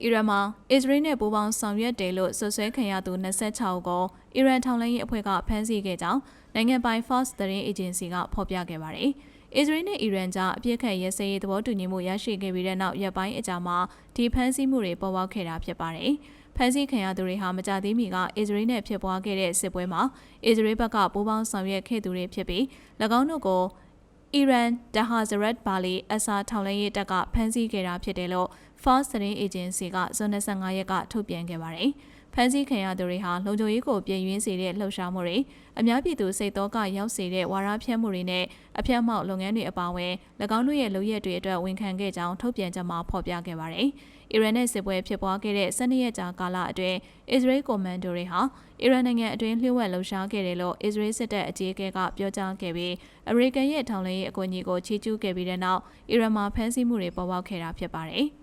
အီရန်မှာအစ္စရေးနဲ့ပူးပေါင်းဆောင်ရွက်တယ်လို့ဆွဆွဲခံရသူ26ဦးကိုအီရန်ထောက်လှမ်းရေးအဖွဲ့ကဖမ်းဆီးခဲ့ကြောင်းနိုင်ငံပိုင် Fox သတင်းအေဂျင်စီကဖော်ပြခဲ့ပါတယ်။အစ္စရေးနဲ့အီရန်ကြားအပြစ်ခတ်ရဲစဲရေးသဘောတူညီမှုရရှိခဲ့ပြီးတဲ့နောက်ရက်ပိုင်းအကြာမှာဒီဖမ်းဆီးမှုတွေပေါ်ပေါက်ခဲ့တာဖြစ်ပါတယ်။ဖမ်းဆီးခံရသူတွေဟာမကြသေးမီကအစ္စရေးနဲ့ဖြစ်ပွားခဲ့တဲ့စစ်ပွဲမှာအစ္စရေးဘက်ကပူးပေါင်းဆောင်ရွက်ခဲ့သူတွေဖြစ်ပြီး၎င်းတို့ကို အီရန်ဒဟာဇရက်ဘာလီအဆာထောင်လှမ်းရေးတပ်ကဖမ်းဆီးခဲ့တာဖြစ်တယ်လို့ Fox သတင်းအေဂျင်စီကဇွန်25ရက်ကထုတ်ပြန်ခဲ့ပါတယ်။ ဖမ်းဆီးခံရသူတွေဟာလုံခြုံရေးကိုပြည်ရင်းစေတဲ့လှုပ်ရှားမှုတွေအများပြည်သူစိတ်တော့ကရောက်စေတဲ့ဝါရဖြန့်မှုတွေနဲ့အပြတ်မောက်လုပ်ငန်းတွေအပါအဝင်၎င်းတို့ရဲ့လုပ်ရက်တွေအတွက်ဝန်ခံခဲ့ကြောင်းထုတ်ပြန်ချက်မှာဖော်ပြခဲ့ပါတယ်။အီရန်နဲ့စစ်ပွဲဖြစ်ပွားခဲ့တဲ့12ရက်ကြာကာလအတွင်းအစ္စရေးကွန်မန်ဒိုတွေဟာအီရန်နိုင်ငံအတွင်းလျှို့ဝှက်လှုပ်ရှားခဲ့တယ်လို့အစ္စရေးစစ်တပ်အကြီးအကဲကပြောကြားခဲ့ပြီးအမေရိကန်ရဲ့ထောင်လှမ်းရေးအကူအညီကိုချီးကျူးခဲ့ပြီးတဲ့နောက်အီရန်မှာဖမ်းဆီးမှုတွေပေါ်ပေါက်ခဲ့တာဖြစ်ပါတယ်။